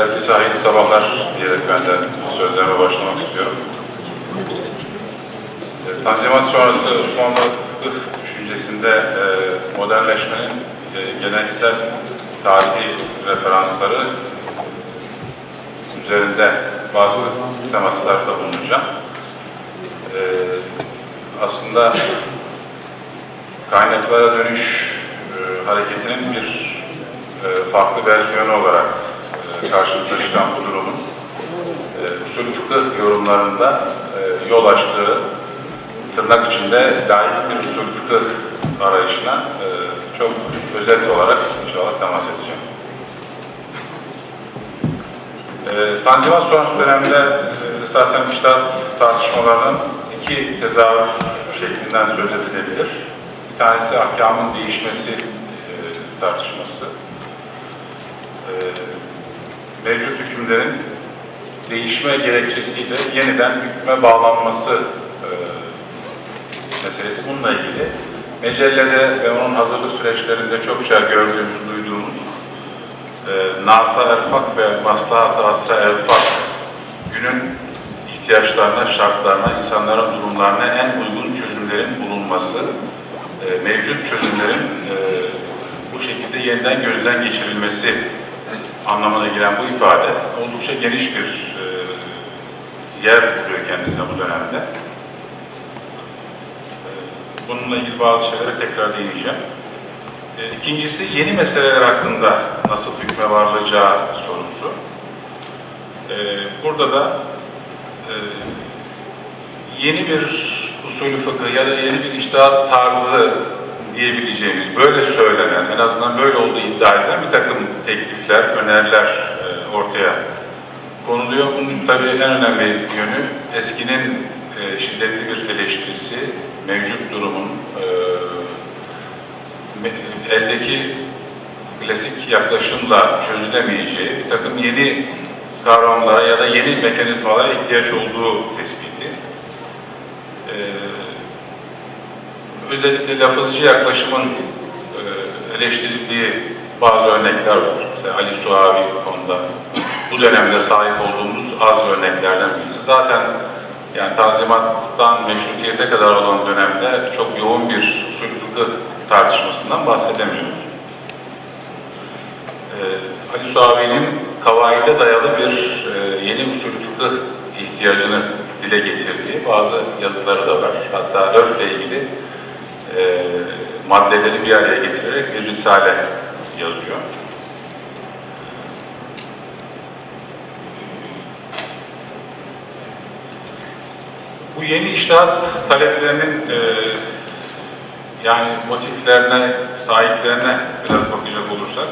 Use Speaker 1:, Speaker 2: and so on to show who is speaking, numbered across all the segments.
Speaker 1: Herkese hayırlı sabahlar diyerek ben de sözlerime başlamak istiyorum. E, Tanzimat sonrası Osmanlı fıkıh düşüncesinde e, modernleşmenin e, geleneksel tarihi referansları üzerinde bazı temaslarda bulunacağım. E, aslında kaynaklara dönüş e, hareketinin bir e, farklı versiyonu olarak karşımıza çıkan bu durumun e, usul fıkıh yorumlarında e, yol açtığı tırnak içinde layık bir usul fıkıh arayışına e, çok özet olarak inşallah temas edeceğim. E, Tanzimat sonrası dönemde e, esasen iştahat tartışmalarının iki tezahür şeklinden söz edilebilir. Bir tanesi ahkamın değişmesi e, tartışması. E, mevcut hükümlerin değişme gerekçesiyle yeniden hükme bağlanması e, meselesi bununla ilgili. Mecellede ve onun hazırlık süreçlerinde çokça gördüğümüz, duyduğumuz e, Nasa Erfak ve Maslahat-ı Asra Erfak günün ihtiyaçlarına, şartlarına, insanların durumlarına en uygun çözümlerin bulunması, e, mevcut çözümlerin e, bu şekilde yeniden gözden geçirilmesi anlamına gelen bu ifade oldukça geniş bir e, yer buluyor kendisine bu dönemde. E, bununla ilgili bazı şeylere tekrar değineceğim. E, ikincisi yeni meseleler hakkında nasıl hükme varılacağı sorusu. E, burada da e, yeni bir usulü fıkıh ya da yeni bir iştahat tarzı diyebileceğimiz, böyle söylenen, en azından böyle olduğu iddia edilen bir takım teklifler, öneriler e, ortaya konuluyor. Bunun tabii en önemli yönü eskinin e, şiddetli bir eleştirisi, mevcut durumun e, eldeki klasik yaklaşımla çözülemeyeceği bir takım yeni kavramlara ya da yeni mekanizmalara ihtiyaç olduğu tespiti. Ee, özellikle lafızcı yaklaşımın e, eleştirildiği bazı örnekler var. Mesela Ali Suavi bu konuda bu dönemde sahip olduğumuz az örneklerden birisi. Zaten yani Tanzimat'tan meşrutiyete kadar olan dönemde çok yoğun bir usul fıkıh tartışmasından bahsedemiyoruz. Ee, Ali Suavi'nin kavaide dayalı bir e, yeni usul fıkıh ihtiyacını dile getirdiği bazı yazıları da var. Hatta örfle ilgili e, maddeleri bir araya getirerek bir risale yazıyor. Bu yeni iştahat taleplerinin e, yani motiflerine, sahiplerine biraz bakacak olursak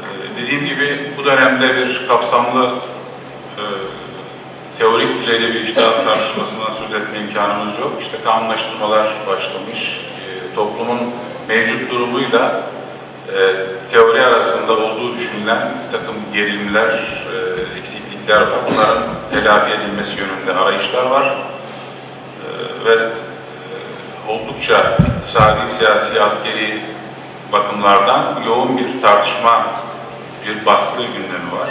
Speaker 1: e, dediğim gibi bu dönemde bir kapsamlı e, teorik düzeyde bir iştahat tartışmasından söz etme imkanımız yok. İşte kanunlaştırmalar başlamış. E, toplumun mevcut durumuyla e, teori arasında olduğu düşünülen bir takım gerilimler, e, eksiklikler var. Bunların telafi edilmesi yönünde arayışlar var. E, ve e, oldukça iktisadi, siyasi, askeri bakımlardan yoğun bir tartışma, bir baskı gündemi var.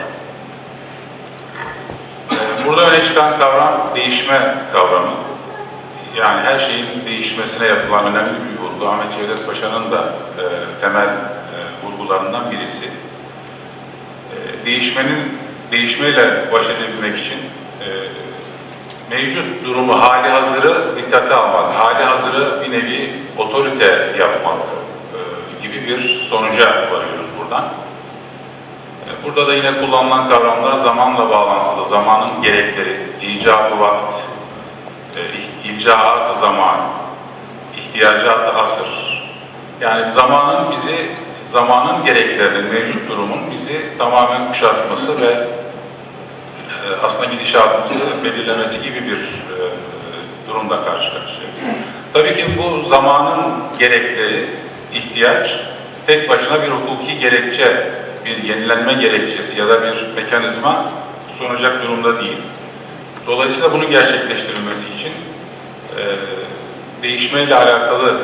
Speaker 1: Burada öne çıkan kavram değişme kavramı. Yani her şeyin değişmesine yapılan önemli bir vurgu. Ahmet Cevdet Paşa'nın da e, temel e, vurgularından birisi. E, değişmenin, değişmeyle baş edebilmek için e, mevcut durumu, hali hazırı dikkate almak, hali hazırı bir nevi otorite yapmak e, gibi bir sonuca varıyoruz buradan. E, Burada da yine kullanılan kavramlar zamanla bağlantılı, zamanın gerekleri, icabı vakt, e, ilcaat zaman, ihtiyacatı asır. Yani zamanın bizi, zamanın gereklerinin, mevcut durumun bizi tamamen kuşatması ve e, aslında gidişatımızı belirlemesi gibi bir durumda karşı karşıyayız. Tabii ki bu zamanın gerekleri, ihtiyaç tek başına bir hukuki gerekçe, bir yenilenme gerekçesi ya da bir mekanizma sunacak durumda değil. Dolayısıyla bunun gerçekleştirilmesi için e, değişmeyle alakalı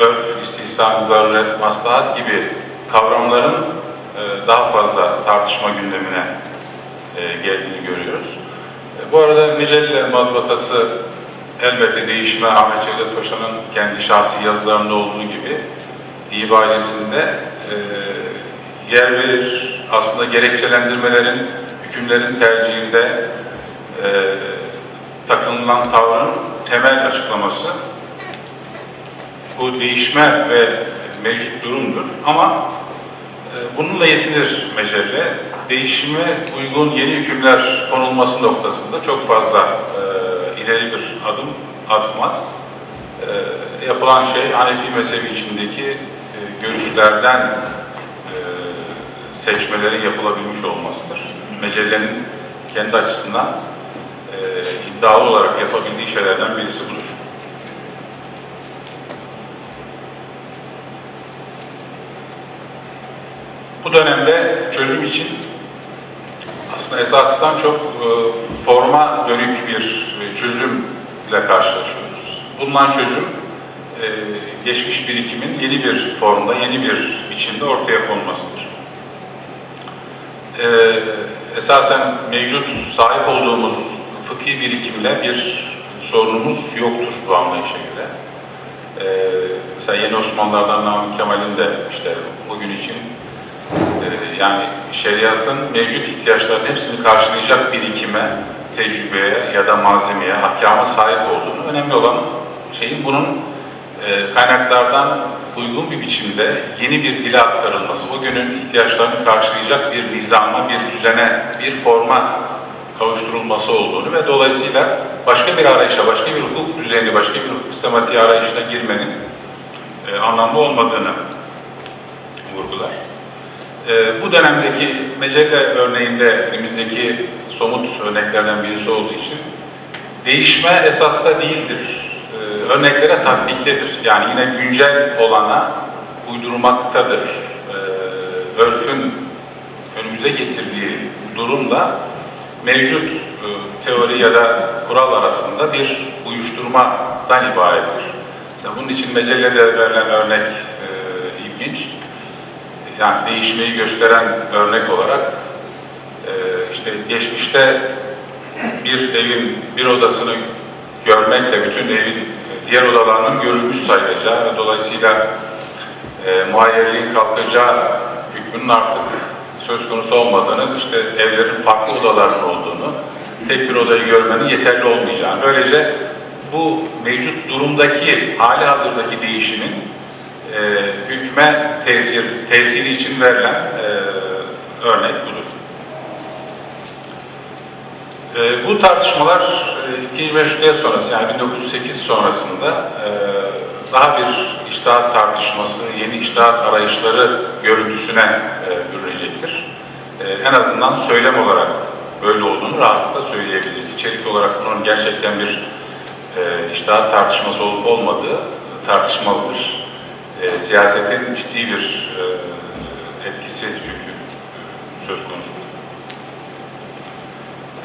Speaker 1: örf, istihsan, zaruret, maslahat gibi kavramların e, daha fazla tartışma gündemine e, geldiğini görüyoruz. E, bu arada Mecelle mazbatası elbette değişime Ahmet Cevdet Paşa'nın kendi şahsi yazılarında olduğu gibi Diyip ailesinde e, yer verir. Aslında gerekçelendirmelerin, hükümlerin tercihinde e, takınılan tavrın temel açıklaması bu değişme ve mevcut durumdur. Ama e, bununla yetinir mecelle. Değişime uygun yeni hükümler konulması noktasında çok fazla e, ileri bir adım atmaz. E, yapılan şey Hanefi mezhebi içindeki e, görüşlerden seçmelerin yapılabilmiş olmasıdır. Mecellenin kendi açısından e, iddialı olarak yapabildiği şeylerden birisi budur. Bu dönemde çözüm için aslında esasından çok e, forma dönük bir e, çözümle karşılaşıyoruz. Bulunan çözüm e, geçmiş birikimin yeni bir formda, yeni bir biçimde ortaya konmasıdır. E, esasen mevcut sahip olduğumuz fıkhi birikimle bir sorunumuz yoktur bu anlayışa göre. E, mesela Yeni Osmanlılardan Namık Kemal'in de işte bugün için ee, yani şeriatın mevcut ihtiyaçlarının hepsini karşılayacak birikime, tecrübeye ya da malzemeye, ahkama sahip olduğunu, önemli olan şeyin bunun e, kaynaklardan uygun bir biçimde yeni bir dile aktarılması, o günün ihtiyaçlarını karşılayacak bir nizama, bir düzene, bir forma kavuşturulması olduğunu ve dolayısıyla başka bir arayışa, başka bir hukuk düzeni, başka bir hukuk sistematiği arayışına girmenin e, anlamlı olmadığını vurgular. E, bu dönemdeki mecelle örneğinde elimizdeki somut örneklerden birisi olduğu için değişme esasda değildir. Örneklere tatbiktedir. Yani yine güncel olana uydurmaktadır. E, örfün önümüze getirdiği durumla mevcut e, teori ya da kural arasında bir uyuşturmadan ibarettir. Mesela bunun için mecellede verilen örnek e, ilginç yani değişmeyi gösteren örnek olarak e, işte geçmişte bir evin bir odasını görmekle bütün evin diğer odalarının görülmüş sayılacağı ve dolayısıyla e, muhayyerliğin kalkacağı hükmünün artık söz konusu olmadığını, işte evlerin farklı odaların olduğunu, tek bir odayı görmenin yeterli olmayacağını. Böylece bu mevcut durumdaki, hali hazırdaki değişimin e, hükme tesir, tesiri için verilen e, örnek budur. E, bu tartışmalar e, İkinci Meşrutiyet sonrası yani 1908 sonrasında e, daha bir iştahat tartışması, yeni iştahat arayışları görüntüsüne e, bürünecektir. E, en azından söylem olarak böyle olduğunu rahatlıkla söyleyebiliriz. İçerik olarak bunun gerçekten bir e, iştahat tartışması olup olmadığı tartışmalıdır e, siyasetin ciddi bir e, etkisi çünkü söz konusu.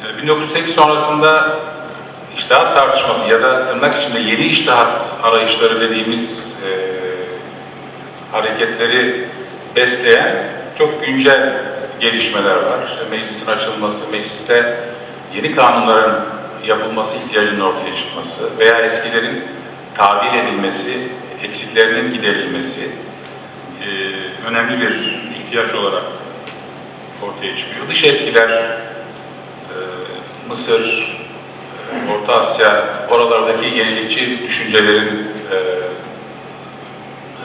Speaker 1: E, 1908 sonrasında iştahat tartışması ya da tırnak içinde yeni iştahat arayışları dediğimiz e, hareketleri besleyen çok güncel gelişmeler var. İşte meclisin açılması, mecliste yeni kanunların yapılması ihtiyacının ortaya çıkması veya eskilerin tabir edilmesi, eksiklerinin giderilmesi e, önemli bir ihtiyaç olarak ortaya çıkıyor. Dış etkiler, Mısır, e, Orta Asya, oralardaki yenilikçi düşüncelerin e,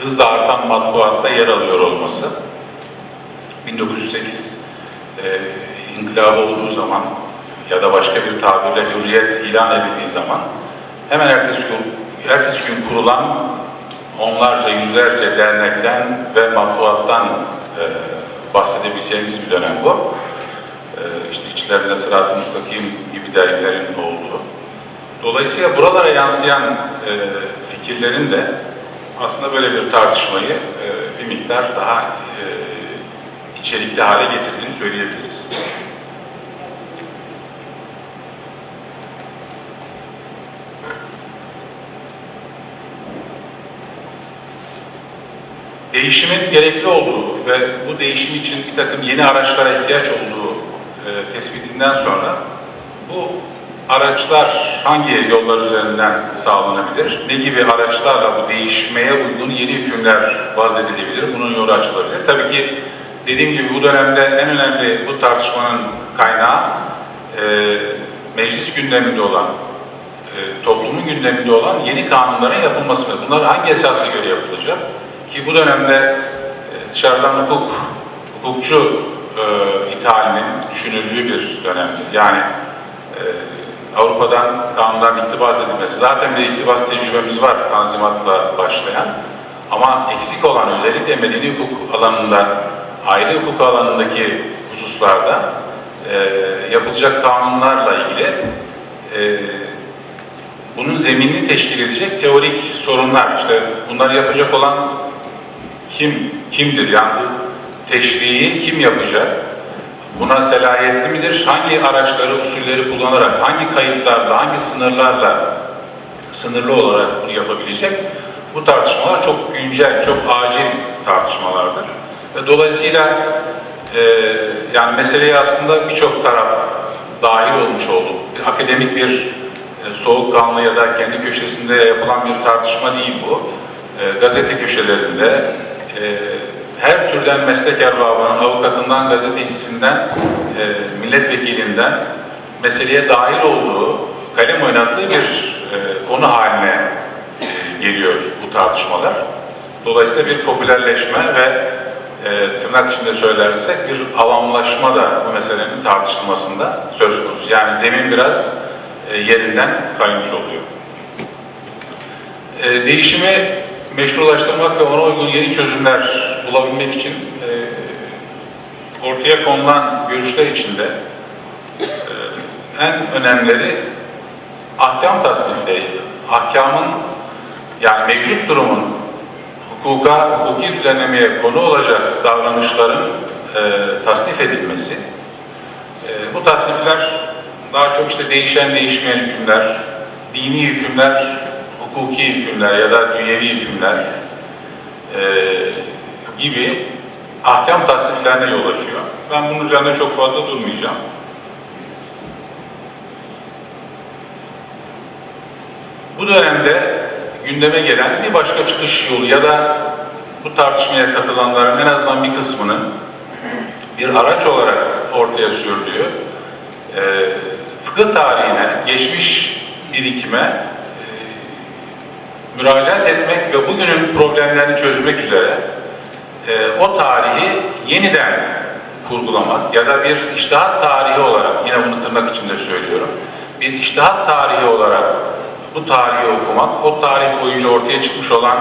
Speaker 1: hızla artan matbuatta yer alıyor olması, 1908 e, inkılabı olduğu zaman ya da başka bir tabirle hürriyet ilan edildiği zaman hemen ertesi gün, ertesi gün kurulan onlarca, yüzlerce dernekten ve matbuattan e, bahsedebileceğimiz bir dönem bu. E, işte içlerinde Sırat-ı Müstakim gibi dergilerin olduğu. Dolayısıyla buralara yansıyan e, fikirlerin de aslında böyle bir tartışmayı e, bir miktar daha e, içerikli hale getirdiğini söyleyebiliriz. değişimin gerekli olduğu ve bu değişim için bir takım yeni araçlara ihtiyaç olduğu e, tespitinden sonra bu araçlar hangi yollar üzerinden sağlanabilir? Ne gibi araçlarla bu değişmeye uygun yeni hükümler vazedilebilir? Bunun yolu açılabilir. Tabii ki dediğim gibi bu dönemde en önemli bu tartışmanın kaynağı e, meclis gündeminde olan, e, toplumun gündeminde olan yeni kanunların yapılması. Bunlar hangi esasla göre yapılacak? Ki bu dönemde e, dışarıdan hukuk, hukukçu e, ithalinin düşünüldüğü bir dönemdir. Yani e, Avrupa'dan kanunların iktibas edilmesi, zaten bir iktibas tecrübemiz var tanzimatla başlayan. Ama eksik olan özellikle medeni hukuk alanında, aile hukuk alanındaki hususlarda e, yapılacak kanunlarla ilgili e, bunun zeminini teşkil edecek teorik sorunlar. İşte bunları yapacak olan kim kimdir? Yani bu teşriği kim yapacak? Buna selahiyetli midir? Hangi araçları, usulleri kullanarak, hangi kayıtlarla, hangi sınırlarla sınırlı olarak bunu yapabilecek? Bu tartışmalar çok güncel, çok acil tartışmalardır. Ve dolayısıyla e, yani meseleye aslında birçok taraf dahil olmuş oldu. Bir akademik bir e, soğukkanlı ya da kendi köşesinde yapılan bir tartışma değil bu. E, gazete köşelerinde e, her türden meslek erbabının, avukatından, gazetecisinden, e, milletvekilinden meseleye dahil olduğu, kalem oynattığı bir e, konu haline e, geliyor bu tartışmalar. Dolayısıyla bir popülerleşme ve tırnak içinde söylersek bir avamlaşma da bu meselenin tartışılmasında söz konusu. Yani zemin biraz yerinden kaymış oluyor. Değişimi meşrulaştırmak ve ona uygun yeni çözümler bulabilmek için e, ortaya konulan görüşler içinde e, en önemlileri ahkam tasnifleri, ahkamın yani mevcut durumun hukuka, hukuki düzenlemeye konu olacak davranışların e, tasnif edilmesi. E, bu tasnifler daha çok işte değişen değişmeyen hükümler, dini hükümler, hukuki hükümler ya da dünyevi hükümler e, gibi ahkam tasniflerine yol açıyor. Ben bunun üzerinde çok fazla durmayacağım. Bu dönemde gündeme gelen bir başka çıkış yolu ya da bu tartışmaya katılanların en azından bir kısmının bir araç olarak ortaya sürdüğü e, fıkıh tarihine, geçmiş birikime müracaat etmek ve bugünün problemlerini çözmek üzere e, o tarihi yeniden kurgulamak ya da bir iştihat tarihi olarak, yine bunu tırnak içinde söylüyorum, bir iştihat tarihi olarak bu tarihi okumak, o tarih boyunca ortaya çıkmış olan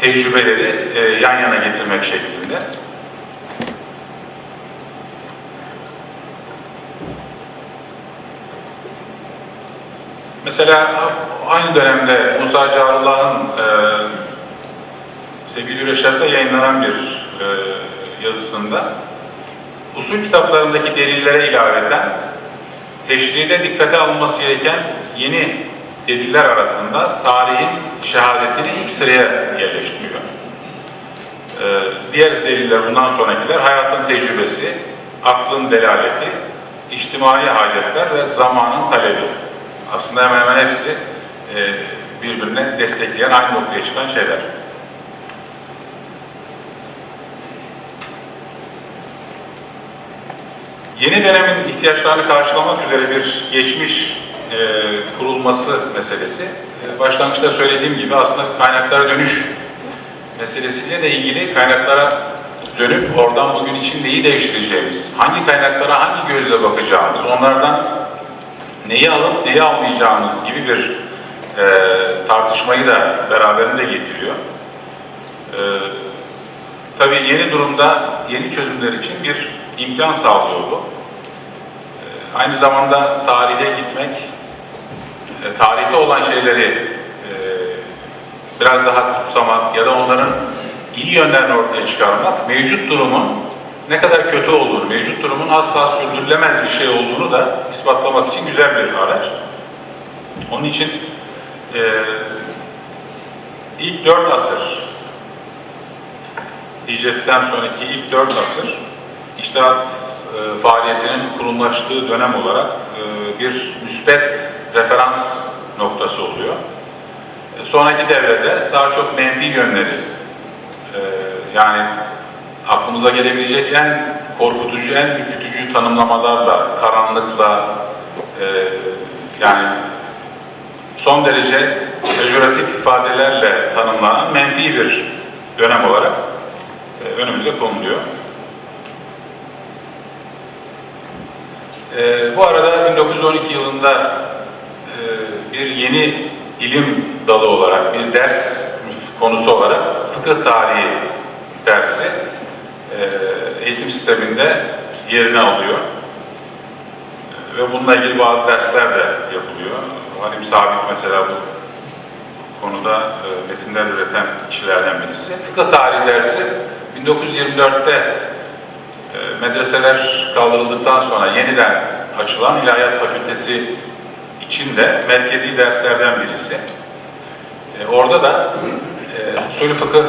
Speaker 1: tecrübeleri e, yan yana getirmek şeklinde. Mesela aynı dönemde Musa Carullah'ın e, sevgili Reşat'ta yayınlanan bir e, yazısında usul kitaplarındaki delillere ilaveten teşride dikkate alınması gereken yeni deliller arasında tarihin şehadetini ilk sıraya yerleştiriyor. Ee, diğer deliller bundan sonrakiler hayatın tecrübesi, aklın delaleti, içtimai hacetler ve zamanın talebi. Aslında hemen hemen hepsi e, birbirine destekleyen aynı noktaya çıkan şeyler. Yeni dönemin ihtiyaçlarını karşılamak üzere bir geçmiş e, kurulması meselesi. E, başlangıçta söylediğim gibi aslında kaynaklara dönüş meselesiyle de ilgili kaynaklara dönüp oradan bugün için neyi değiştireceğimiz, hangi kaynaklara hangi gözle bakacağımız, onlardan neyi alıp neyi almayacağımız gibi bir e, tartışmayı da beraberinde getiriyor. E, tabii yeni durumda yeni çözümler için bir imkan sağlıyor bu. E, aynı zamanda tarihe gitmek, e, tarihte olan şeyleri e, biraz daha kutsamak ya da onların iyi yönlerini ortaya çıkarmak, mevcut durumun ne kadar kötü olduğunu, mevcut durumun asla sürdürülemez bir şey olduğunu da ispatlamak için güzel bir araç. Onun için e, ilk dört asır hicretten sonraki ilk dört asır iştahat e, faaliyetinin kurumlaştığı dönem olarak e, bir müspet referans noktası oluyor. E, sonraki devrede daha çok menfi yönleri e, yani aklımıza gelebilecek en korkutucu, en ürkütücü tanımlamalarla, karanlıkla, e, yani son derece pejoratif ifadelerle tanımlanan menfi bir dönem olarak e, önümüze konuluyor. E, bu arada 1912 yılında e, bir yeni ilim dalı olarak, bir ders konusu olarak fıkıh tarihi dersi e, eğitim sisteminde yerini alıyor. Ve bununla ilgili bazı dersler de yapılıyor. Halim Sabit mesela bu konuda e, metinler üreten kişilerden birisi. Fıkıh tarihi dersi 1924'te e, medreseler kaldırıldıktan sonra yeniden açılan İlahiyat Fakültesi içinde merkezi derslerden birisi. E, orada da e, usulü fıkıh e,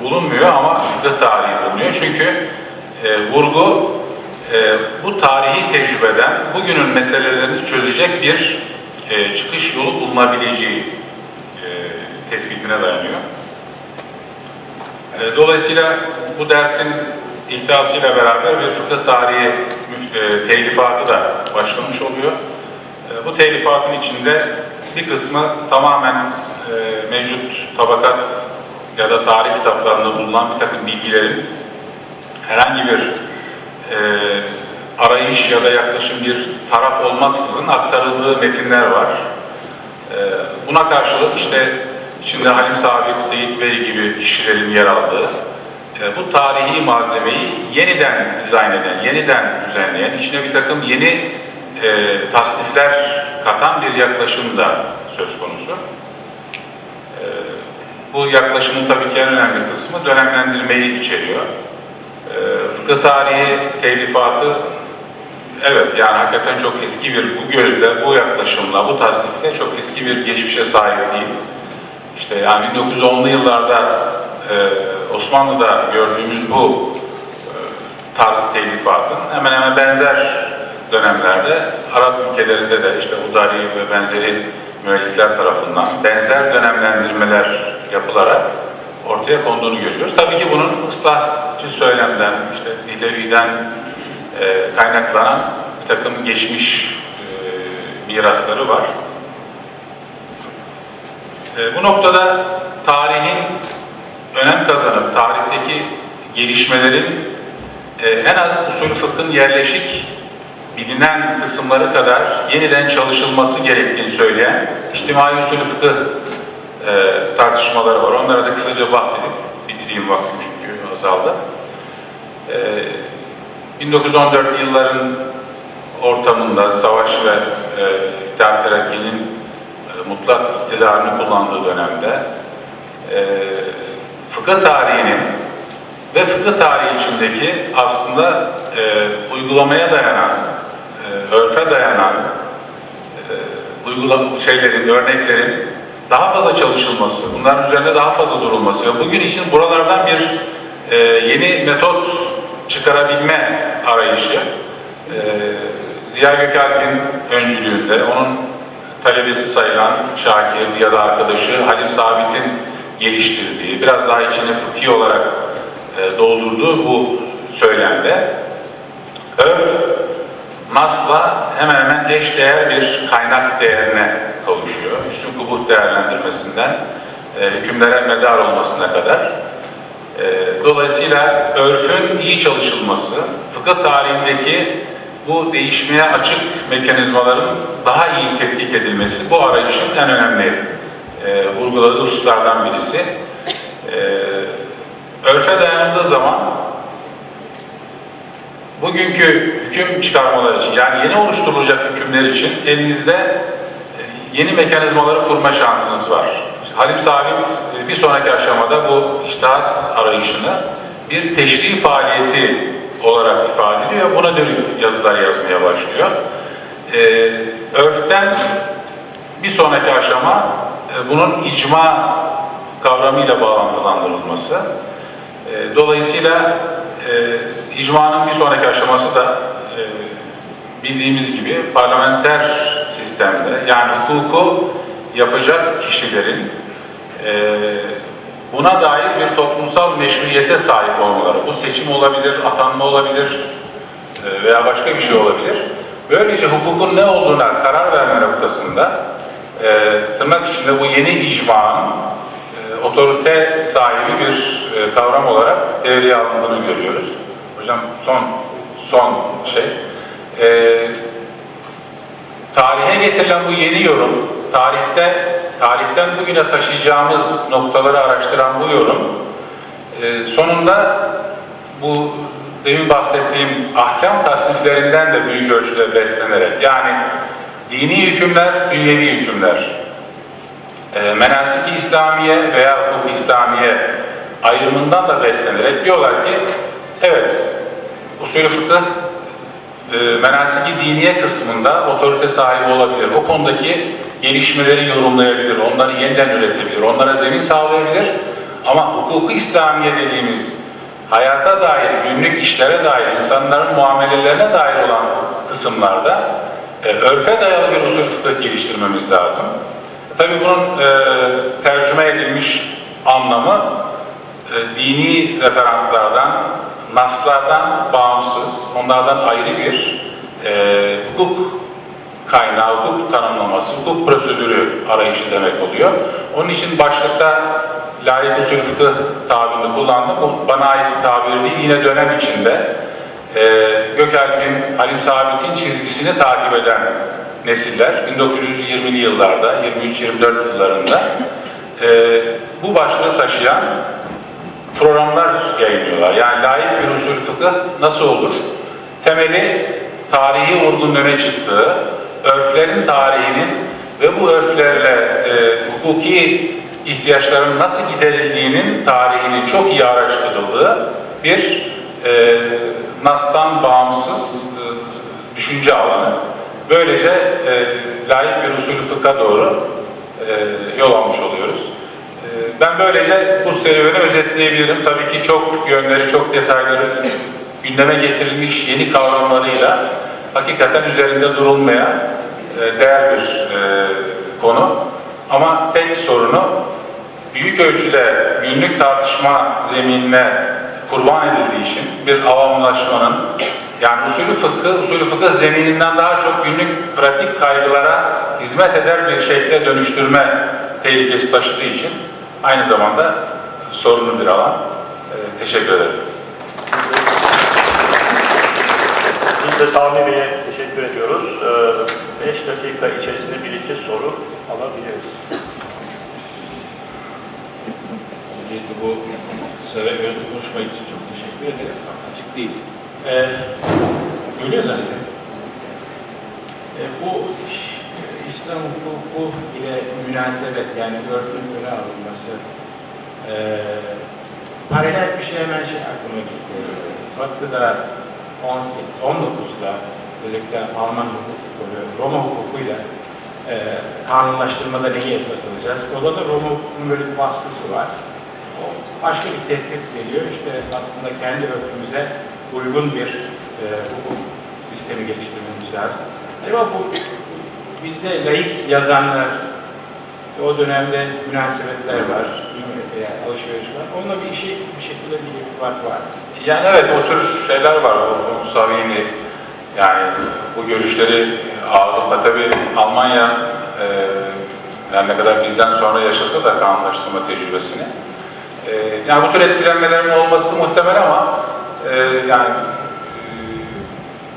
Speaker 1: bulunmuyor ama fıkıh tarihi bulunuyor. Çünkü e, vurgu e, bu tarihi tecrübeden bugünün meselelerini çözecek bir e, çıkış yolu bulunabileceği e, tespitine dayanıyor. E, Dolayısıyla bu dersin ihtasıyla beraber bir fıkıh tarihi e, telifatı da başlamış oluyor. E, Bu telifatın içinde bir kısmı tamamen e, mevcut tabakat ya da tarih kitaplarında bulunan bir takım bilgilerin herhangi bir e, arayış ya da yaklaşım bir taraf olmaksızın aktarıldığı metinler var. E, buna karşılık işte içinde Halim Sabit, Seyit Bey gibi kişilerin yer aldığı e, bu tarihi malzemeyi yeniden dizayn eden, yeniden düzenleyen, içine bir takım yeni e, tasnifler katan bir yaklaşım da söz konusu. E, bu yaklaşımın tabii ki en önemli kısmı dönemlendirmeyi içeriyor. E, fıkıh tarihi telifatı evet yani hakikaten çok eski bir bu gözle, bu yaklaşımla, bu tasnifle çok eski bir geçmişe sahip değil. İşte yani 1910'lu yıllarda e, Osmanlı'da gördüğümüz bu e, tarz telifatın hemen hemen benzer dönemlerde Arap ülkelerinde de işte Udari ve benzeri müellifler tarafından benzer dönemlendirmeler yapılarak ortaya konduğunu görüyoruz. Tabii ki bunun ıslahçı söylemden, işte Dihlevi'den e, kaynaklanan bir takım geçmiş e, mirasları var. E, bu noktada tarihin önem kazanıp tarihteki gelişmelerin e, en az usul fıkhın yerleşik bilinen kısımları kadar yeniden çalışılması gerektiğini söyleyen içtimai usul fıkıh e, tartışmaları var. Onlara da kısaca bahsedip bitireyim vaktim çünkü azaldı. E, 1914 yılların ortamında savaş ve e, İttihat Terakki'nin e, mutlak iktidarını kullandığı dönemde e, fıkıh tarihinin ve fıkıh tarihi içindeki aslında e, uygulamaya dayanan, e, örfe dayanan e, uygulama şeylerin, örneklerin daha fazla çalışılması, bunların üzerinde daha fazla durulması ve bugün için buralardan bir e, yeni metot çıkarabilme arayışı e, Ziya Gökalp'in öncülüğünde, onun talebesi sayılan Şakir ya da arkadaşı Halim Sabit'in geliştirdiği, biraz daha içine fıkhi olarak e, doldurduğu bu söylemde örf, nasla hemen hemen eş değer bir kaynak değerine kavuşuyor. Üstün kubuh değerlendirmesinden e, hükümlere medar olmasına kadar. E, dolayısıyla örfün iyi çalışılması, fıkıh tarihindeki bu değişmeye açık mekanizmaların daha iyi tetkik edilmesi bu arayışın en önemli e, vurguladığı hususlardan birisi. E, örfe dayanıldığı zaman bugünkü hüküm çıkarmalar için yani yeni oluşturulacak hükümler için elinizde e, yeni mekanizmaları kurma şansınız var. Halim Sabit e, bir sonraki aşamada bu iştahat arayışını bir teşri faaliyeti olarak ifade ediyor. Buna dönük yazılar yazmaya başlıyor. Ee, örften bir sonraki aşama e, bunun icma kavramıyla bağlantılandırılması. Dolayısıyla icmanın bir sonraki aşaması da bildiğimiz gibi parlamenter sistemde yani hukuku yapacak kişilerin e, buna dair bir toplumsal meşruiyete sahip olmaları. Bu seçim olabilir, atanma olabilir e, veya başka bir şey olabilir. Böylece hukukun ne olduğuna karar verme noktasında e, tırnak içinde bu yeni icmanın e, otorite sahibi bir e, kavram olarak devreye alındığını görüyoruz. Hocam son son şey. E, tarihe getirilen bu yeni yorum, tarihte tarihten bugüne taşıyacağımız noktaları araştıran bu yorum e, sonunda bu demin bahsettiğim ahkam tasniflerinden de büyük ölçüde beslenerek yani dini hükümler, dünyevi hükümler, e, menasik-i İslamiye veya hukuk İslamiye ayrımından da beslenerek diyorlar ki evet usulü fıkıh e, menasik-i diniye kısmında otorite sahibi olabilir. O konudaki gelişmeleri yorumlayabilir, onları yeniden üretebilir, onlara zemin sağlayabilir. Ama hukuku İslamiye dediğimiz hayata dair, günlük işlere dair, insanların muamelelerine dair olan kısımlarda e, örfe dayalı bir usul geliştirmemiz lazım. Tabii bunun e, tercüme edilmiş anlamı e, dini referanslardan, naslardan bağımsız, onlardan ayrı bir e, hukuk kaynağı, hukuk tanımlaması, hukuk prosedürü arayışı demek oluyor. Onun için başlıkta layık usul fıkıh tabirini kullandım. Bu bana ait bir tabir değil. Yine dönem içinde e, Gökalp'in, Halim Sabit'in çizgisini takip eden nesiller 1920'li yıllarda, 23-24 yıllarında e, bu başlığı taşıyan programlar yayınlıyorlar. Yani layık bir usul fıkıh nasıl olur? Temeli tarihi vurgun öne çıktığı, örflerin tarihinin ve bu örflerle e, hukuki ihtiyaçların nasıl giderildiğinin tarihinin çok iyi araştırıldığı bir e, NAS'tan bağımsız e, düşünce alanı. Böylece e, layık bir usulü fıkha doğru e, yol almış oluyoruz. Ben böylece bu serüveni özetleyebilirim. Tabii ki çok yönleri, çok detayları gündeme getirilmiş yeni kavramlarıyla hakikaten üzerinde durulmaya e, değer bir e, konu. Ama tek sorunu büyük ölçüde günlük tartışma zeminine kurban edildiği için bir avamlaşmanın yani usulü fıkıh, usulü fıkıh zemininden daha çok günlük pratik kaygılara hizmet eder bir şekle dönüştürme tehlikesi taşıdığı için aynı zamanda sorunlu bir alan. Ee, teşekkür ederim.
Speaker 2: Biz de Sami Bey'e teşekkür ediyoruz. 5 dakika içerisinde bir iki soru alabiliriz.
Speaker 3: Öncelikle bu ve öz konuşma için çok teşekkür ederim. Açık değil. Ee, öyle zaten. Ee, bu e, İslam hukuku ile münasebet yani örfün öne alınması e, paralel bir şey hemen şey aklıma geliyor. Batı'da 18, 19'da özellikle Alman hukuku, Roma hukukuyla e, kanunlaştırmada neyi esas alacağız? Orada da Roma hukukunun böyle bir baskısı var. O başka bir tehdit geliyor. İşte aslında kendi örfümüze uygun bir e, hukuk sistemi geliştirmemiz lazım. Acaba bu bizde laik yazanlar, o dönemde münasebetler var, veya alışveriş var. Onunla bir işi bir şekilde bir irtibat var.
Speaker 1: Yani evet o tür şeyler var. Bu Savini yani bu görüşleri ağırlıkla tabii Almanya e, yani ne kadar bizden sonra yaşasa da kanunlaştırma tecrübesini. E, yani bu tür etkilenmelerin olması muhtemel ama e, yani e,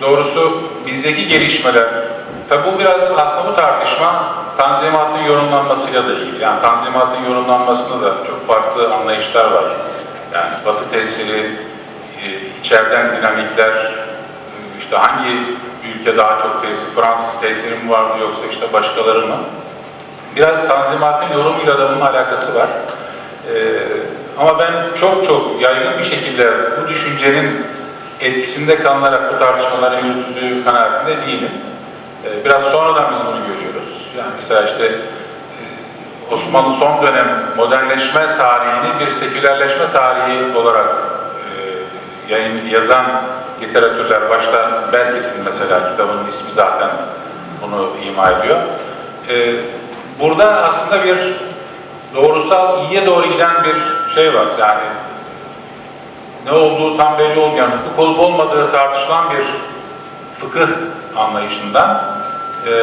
Speaker 1: doğrusu bizdeki gelişmeler tabi bu biraz aslında bu tartışma Tanzimat'ın yorumlanmasıyla da ilgili. Yani Tanzimat'ın yorumlanmasında da çok farklı anlayışlar var. Yani Batı tesiri, e, içeriden dinamikler, işte hangi ülke daha çok tesir, Fransız tesiri mi vardı yoksa işte başkaları mı? Biraz Tanzimat'ın yorumuyla da bunun alakası var. E, ama ben çok çok yaygın bir şekilde bu düşüncenin etkisinde kalınarak bu tartışmaların yürütüldüğü kanaatinde değilim. E, biraz sonradan biz bunu görüyoruz. Yani mesela işte e, Osmanlı son dönem modernleşme tarihini bir sekülerleşme tarihi olarak e, yayın, yazan literatürler, başta Belkes'in mesela kitabının ismi zaten bunu ima ediyor. E, burada aslında bir doğrusal iyiye doğru giden bir şey var. Yani ne olduğu tam belli olmayan, hukuk olup olmadığı tartışılan bir fıkıh anlayışından e,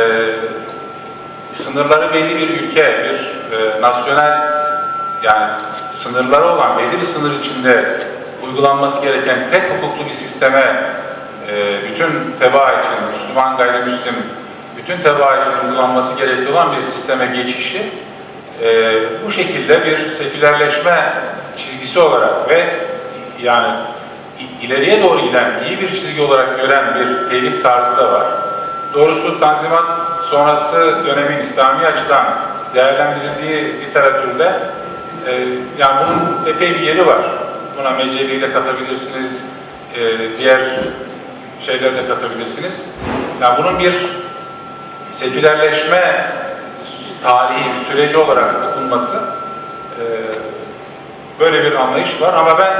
Speaker 1: sınırları belli bir ülke, bir e, nasyonel yani sınırları olan belli bir sınır içinde uygulanması gereken tek hukuklu bir sisteme e, bütün tebaa için, Müslüman gayrimüslim bütün tebaa için uygulanması gerekli olan bir sisteme geçişi e, bu şekilde bir sekülerleşme çizgisi olarak ve yani ileriye doğru giden iyi bir çizgi olarak gören bir telif tarzı da var. Doğrusu Tanzimat sonrası dönemin İslami açıdan değerlendirildiği literatürde e, yani bunun epey bir yeri var. Buna Meceli'yi de katabilirsiniz, e, diğer şeyler de katabilirsiniz. Yani bunun bir sekülerleşme tarihi, süreci olarak okunması e, böyle bir anlayış var. Ama ben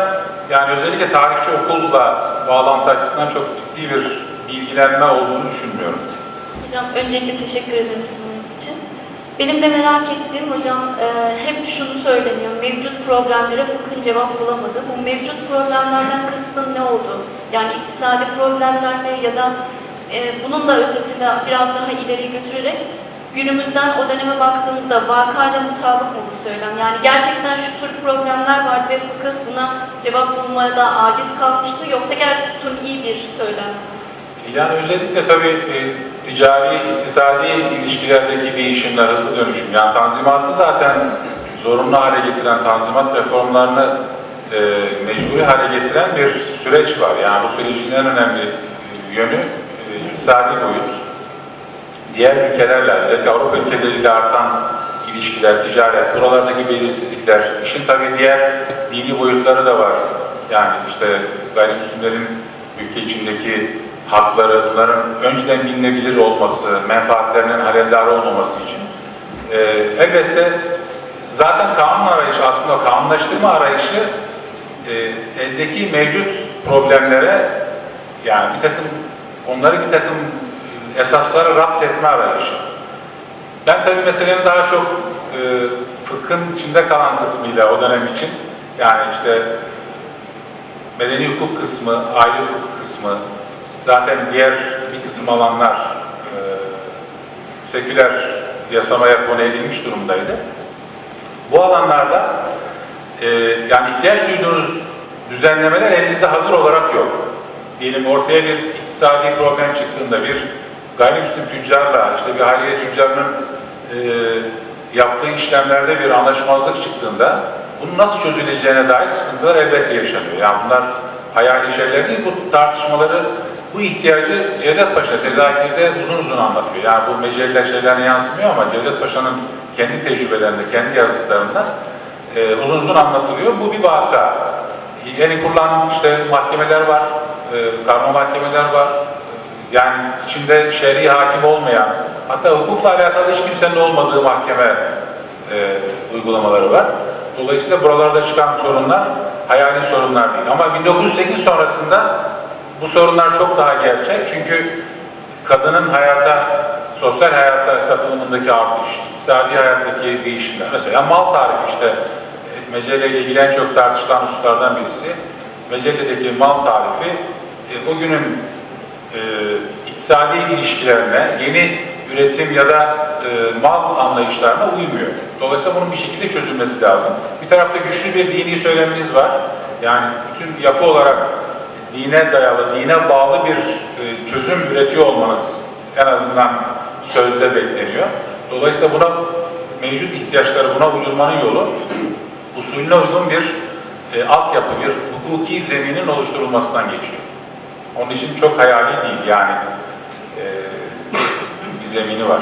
Speaker 1: yani özellikle tarihçi okulla bağlantı açısından çok ciddi bir bilgilenme olduğunu düşünmüyorum.
Speaker 4: Hocam öncelikle teşekkür ederim sunumunuz için. Benim de merak ettiğim hocam e, hep şunu söyleniyor. Mevcut problemlere fıkhın cevap bulamadı. Bu mevcut problemlerden kısmın ne oldu? Yani iktisadi problemler mi ya da e, bunun da ötesinde biraz daha ileri götürerek günümüzden o döneme baktığımızda vakayla mutabık mı bu söylem? Yani gerçekten şu tür problemler vardı ve fıkıh buna cevap bulmada aciz kalmıştı yoksa gerçekten iyi bir söylem.
Speaker 1: Yani özellikle tabii e, ticari, iktisadi ilişkilerdeki değişimler, hızlı dönüşüm. Yani tanzimatı zaten zorunlu hale getiren, tanzimat reformlarını e, mecburi hale getiren bir süreç var. Yani bu sürecin en önemli yönü e, iktisadi boyut. Diğer ülkelerle, özellikle Avrupa ülkeleriyle artan ilişkiler, ticaret, buralardaki belirsizlikler, işin tabii diğer dini boyutları da var. Yani işte gayrimüslimlerin ülke içindeki hakları, bunların önceden bilinebilir olması, menfaatlerinin halendar olmaması için. Ee, elbette zaten kanun arayışı aslında kanunlaştırma arayışı e, eldeki mevcut problemlere yani bir takım onları bir takım esasları rapt etme arayışı. Ben tabii meselenin daha çok e, fıkhın içinde kalan kısmıyla o dönem için yani işte medeni hukuk kısmı, aile hukuk kısmı, zaten diğer bir kısım alanlar e, seküler yasamaya konu edilmiş durumdaydı. Bu alanlarda e, yani ihtiyaç duyduğunuz düzenlemeler elinizde hazır olarak yok. Diyelim ortaya bir iktisadi problem çıktığında bir gayrimüslim tüccarla işte bir haliye tüccarının e, yaptığı işlemlerde bir anlaşmazlık çıktığında bunun nasıl çözüleceğine dair sıkıntılar elbette yaşanıyor. Yani bunlar hayali şeyler değil, bu tartışmaları, bu ihtiyacı Cevdet Paşa tezahürde uzun uzun anlatıyor. Yani bu mecelle şeylerine yansımıyor ama Cevdet Paşa'nın kendi tecrübelerinde, kendi yazdıklarında e, uzun uzun anlatılıyor. Bu bir vaka. Yeni kurulan işte mahkemeler var, e, karma mahkemeler var. Yani içinde şer'i hakim olmayan, hatta hukukla alakalı hiç kimsenin olmadığı mahkeme e, uygulamaları var. Dolayısıyla buralarda çıkan sorunlar hayali sorunlar değil. Ama 1908 sonrasında bu sorunlar çok daha gerçek. Çünkü kadının hayata, sosyal hayata katılımındaki artış, iktisadi hayattaki değişimler. Mesela mal tarifi işte e, Mecelle ile ilgili en çok tartışılan hususlardan birisi. Mecelle'deki mal tarifi e, o günün e, iktisadi ilişkilerine, yeni üretim ya da e, mal anlayışlarına uymuyor. Dolayısıyla bunun bir şekilde çözülmesi lazım. Bir tarafta güçlü bir dini söyleminiz var. Yani bütün yapı olarak dine dayalı, dine bağlı bir e, çözüm üretiyor olmanız en azından sözde bekleniyor. Dolayısıyla buna mevcut ihtiyaçları buna uydurmanın yolu usulüne uygun bir e, altyapı, bir hukuki zeminin oluşturulmasından geçiyor. Onun için çok hayali değil yani e, bir zemini var.